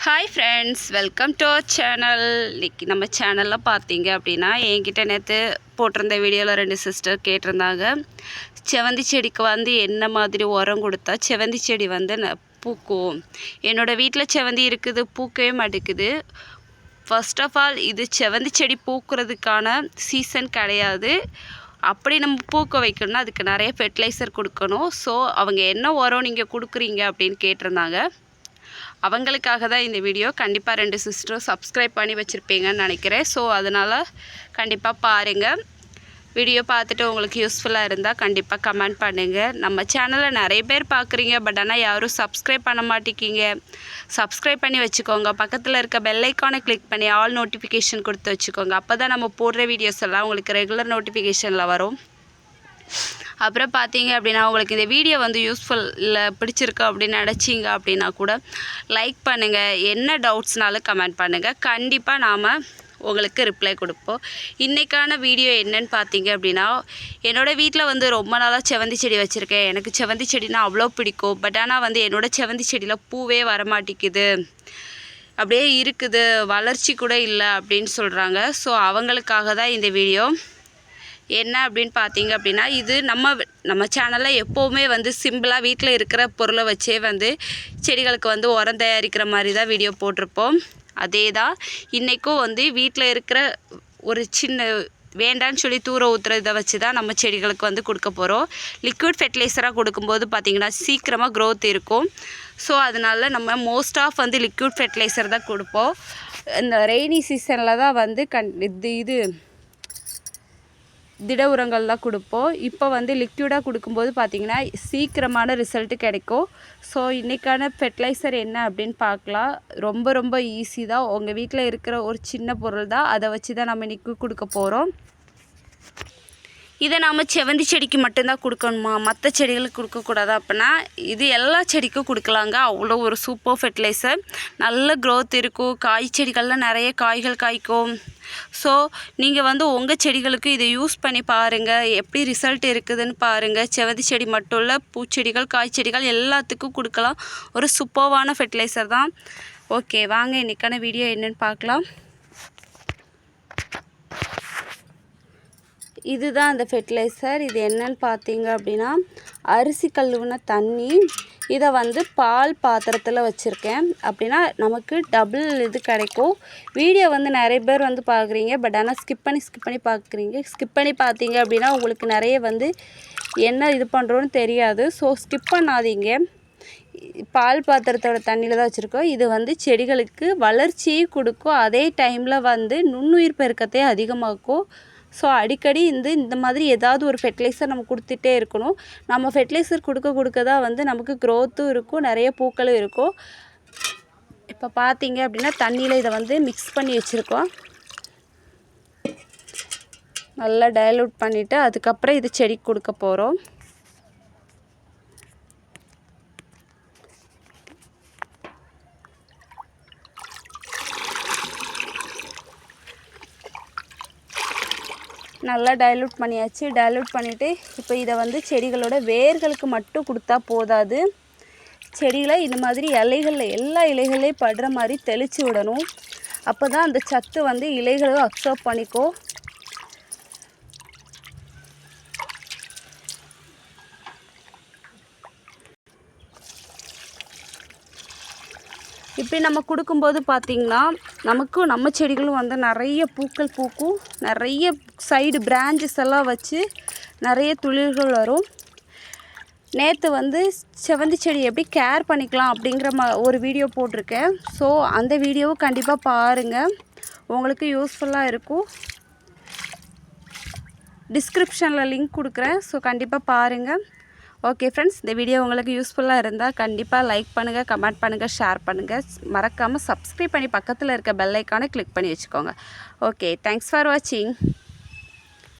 Hi friends welcome to our channel இன்றைக்கி நம்ம சேனலில் பார்த்தீங்க அப்படின்னா என்கிட்ட நேற்று போட்டிருந்த வீடியோவில் ரெண்டு சிஸ்டர் கேட்டிருந்தாங்க. செவந்தி செடிக்கு வந்து என்ன மாதிரி உரம் கொடுத்தா செவந்தி செடி வந்து ந- பூக்கும். என்னோடய வீட்டில் செவந்தி இருக்குது பூக்கவே மாட்டேங்குது. ஃபர்ஸ்ட் ஆஃப் ஆல் இது செவந்தி செடி பூக்கிறதுக்கான சீசன் கிடையாது. அப்படி நம்ம பூக்க வைக்கணும்னா அதுக்கு நிறைய ஃபெர்டிலைசர் கொடுக்கணும். ஸோ அவங்க என்ன உரம் நீங்கள் கொடுக்குறீங்க அப்படின்னு கேட்டிருந்தாங்க. அவங்களுக்காக தான் இந்த வீடியோ. கண்டிப்பாக ரெண்டு சிஸ்டரும் சப்ஸ்கிரைப் பண்ணி வச்சுருப்பீங்கன்னு நினைக்கிறேன். ஸோ அதனால் கண்டிப்பாக பாருங்கள் வீடியோ பார்த்துட்டு உங்களுக்கு யூஸ்ஃபுல்லாக இருந்தால் கண்டிப்பாக கமெண்ட் பண்ணுங்கள் நம்ம சேனலை நிறைய பேர் பார்க்குறீங்க. பட் ஆனால் யாரும் சப்ஸ்கிரைப் பண்ண மாட்டேங்கிங்க சப்ஸ்கிரைப் பண்ணி வச்சுக்கோங்க. பக்கத்தில் இருக்க பெல்லைக்கானை கிளிக் பண்ணி ஆல் நோட்டிஃபிகேஷன் கொடுத்து வச்சுக்கோங்க. அப்போ தான் நம்ம போடுற வீடியோஸ் எல்லாம் உங்களுக்கு ரெகுலர் நோட்டிஃபிகேஷனில் வரும். அப்புறம் பார்த்தீங்க அப்படின்னா உங்களுக்கு இந்த வீடியோ வந்து யூஸ்ஃபுல் இல்லை பிடிச்சிருக்கு அப்படின்னு நினச்சிங்க அப்படின்னா கூட லைக் பண்ணுங்கள் என்ன டவுட்ஸ்னாலும் கமெண்ட் பண்ணுங்கள் கண்டிப்பாக நாம் உங்களுக்கு ரிப்ளை கொடுப்போம். இன்றைக்கான வீடியோ என்னன்னு பார்த்தீங்க அப்படின்னா என்னோடய வீட்டில் வந்து ரொம்ப நாளாக செவந்தி செடி வச்சுருக்கேன். எனக்கு செவந்தி செடினா அவ்வளோ பிடிக்கும். பட் ஆனால் வந்து என்னோடய செவந்தி செடியில் பூவே வரமாட்டேங்குது. அப்படியே இருக்குது. வளர்ச்சி கூட இல்லை அப்படின்னு சொல்கிறாங்க ஸோ அவங்களுக்காக தான் இந்த வீடியோ என்ன அப்படின்னு பார்த்தீங்க அப்படின்னா இது நம்ம நம்ம சேனலில் எப்போவுமே வந்து சிம்பிளாக வீட்டில் இருக்கிற பொருளை வச்சே வந்து செடிகளுக்கு வந்து உரம் தயாரிக்கிற மாதிரி தான் வீடியோ போட்டிருப்போம். அதே தான் இன்றைக்கும் வந்து வீட்டில் இருக்கிற ஒரு சின்ன வேண்டான்னு சொல்லி தூர ஊற்றுறத வச்சு தான் நம்ம செடிகளுக்கு வந்து கொடுக்க போகிறோம் லிக்விட் ஃபெர்டிலைசராக கொடுக்கும்போது பார்த்திங்கன்னா சீக்கிரமாக க்ரோத் இருக்கும். ஸோ அதனால நம்ம மோஸ்ட் ஆஃப் வந்து லிக்விட் ஃபெர்டிலைசர் தான் கொடுப்போம். இந்த ரெய்னி சீசனில் தான் வந்து கண் இது இது திட உரங்கள் தான் கொடுப்போம். இப்போ வந்து லிக்யூடாக கொடுக்கும்போது பார்த்திங்கன்னா சீக்கிரமான ரிசல்ட்டு கிடைக்கும். ஸோ இன்றைக்கான ஃபெர்டிலைசர் என்ன அப்படின்னு பார்க்கலாம். ரொம்ப ரொம்ப ஈஸி தான். உங்கள் வீட்டில் இருக்கிற ஒரு சின்ன பொருள் தான். அதை வச்சு தான் நம்ம இன்றைக்கி கொடுக்க போகிறோம் இதை நாம் செவந்தி செடிக்கு மட்டும்தான் கொடுக்கணுமா? மற்ற செடிகளுக்கு கொடுக்கக்கூடாது அப்படின்னா இது எல்லா செடிக்கும் கொடுக்கலாங்க. அவ்வளோ ஒரு சூப்பர் ஃபெர்டிலைசர் நல்ல க்ரோத் இருக்கும். காய் செடிகள்லாம் நிறைய காய்கள் காய்க்கும். ஸோ நீங்கள் வந்து உங்கள் செடிகளுக்கு இதை யூஸ் பண்ணி பாருங்கள் எப்படி ரிசல்ட் இருக்குதுன்னு பாருங்கள் செவதி செடி மட்டும் இல்லை பூச்செடிகள் காய்ச்செடிகள் எல்லாத்துக்கும் கொடுக்கலாம். ஒரு சூப்பர்வான ஃபெர்டிலைசர் தான். ஓகே வாங்க இன்றைக்கான வீடியோ என்னன்னு பார்க்கலாம். இதுதான் அந்த ஃபெர்டிலைசர் இது என்னன்னு பார்த்தீங்க அப்படின்னா அரிசி கழுவுன தண்ணி. இதை வந்து பால் பாத்திரத்தில் வச்சுருக்கேன். அப்படின்னா நமக்கு டபுள் இது கிடைக்கும். வீடியோ வந்து நிறைய பேர் வந்து பார்க்குறீங்க. பட் ஆனால் ஸ்கிப் பண்ணி ஸ்கிப் பண்ணி பார்க்குறீங்க. ஸ்கிப் பண்ணி பார்த்தீங்க அப்படின்னா உங்களுக்கு நிறைய வந்து என்ன இது பண்ணுறோன்னு தெரியாது. ஸோ ஸ்கிப் பண்ணாதீங்க. பால் பாத்திரத்தோட தண்ணியில் தான் வச்சுருக்கோம். இது வந்து செடிகளுக்கு வளர்ச்சியும் கொடுக்கும். அதே டைமில் வந்து நுண்ணுயிர் பெருக்கத்தை அதிகமாக்கும். ஸோ அடிக்கடி இந்த இந்த மாதிரி ஏதாவது ஒரு ஃபெர்டிலைசர் நம்ம கொடுத்துட்டே இருக்கணும். நம்ம ஃபெர்டிலைசர் கொடுக்க கொடுக்க தான் வந்து நமக்கு க்ரோத்தும் இருக்கும் நிறைய பூக்களும் இருக்கும். இப்போ பார்த்தீங்க அப்படின்னா தண்ணியில் இதை வந்து மிக்ஸ் பண்ணி வச்சுருக்கோம். நல்லா டைலூட் பண்ணிவிட்டு அதுக்கப்புறம் இது செடிக்கு கொடுக்க போகிறோம் நல்லா டைலூட் பண்ணியாச்சு. டைலூட் பண்ணிவிட்டு இப்போ இதை வந்து செடிகளோட வேர்களுக்கு மட்டும் கொடுத்தா போதாது. செடியில் இந்த மாதிரி இலைகளில் எல்லா இலைகளையும் படுற மாதிரி தெளித்து விடணும். அப்போ தான் அந்த சத்து வந்து இலைகளும் அப்சர்வ் பண்ணிக்கோ. இப்படி நம்ம கொடுக்கும்போது பார்த்திங்கன்னா நமக்கும் நம்ம செடிகளும் வந்து நிறைய பூக்கள் பூக்கும். நிறைய சைடு பிரான்ச்சஸ் எல்லாம் வச்சு நிறைய துளிர்கள் வரும். நேற்று வந்து செவந்தி செடி எப்படி கேர் பண்ணிக்கலாம் அப்படிங்கிற ம ஒரு வீடியோ போட்டிருக்கேன். ஸோ அந்த வீடியோவும் கண்டிப்பாக பாருங்கள் உங்களுக்கு யூஸ்ஃபுல்லாக இருக்கும். டிஸ்கிரிப்ஷனில் லிங்க் கொடுக்குறேன். ஸோ கண்டிப்பாக பாருங்கள் ஓகே ஃப்ரெண்ட்ஸ் இந்த வீடியோ உங்களுக்கு யூஸ்ஃபுல்லாக இருந்தால் கண்டிப்பாக லைக் பண்ணுங்கள் கமெண்ட் பண்ணுங்கள் ஷேர் பண்ணுங்கள் மறக்காமல் சப்ஸ்கிரைப் பண்ணி பக்கத்தில் இருக்க பெல் ஐக்கானை கிளிக் பண்ணி வச்சுக்கோங்க. ஓகே தேங்க்ஸ் ஃபார் வாட்சிங்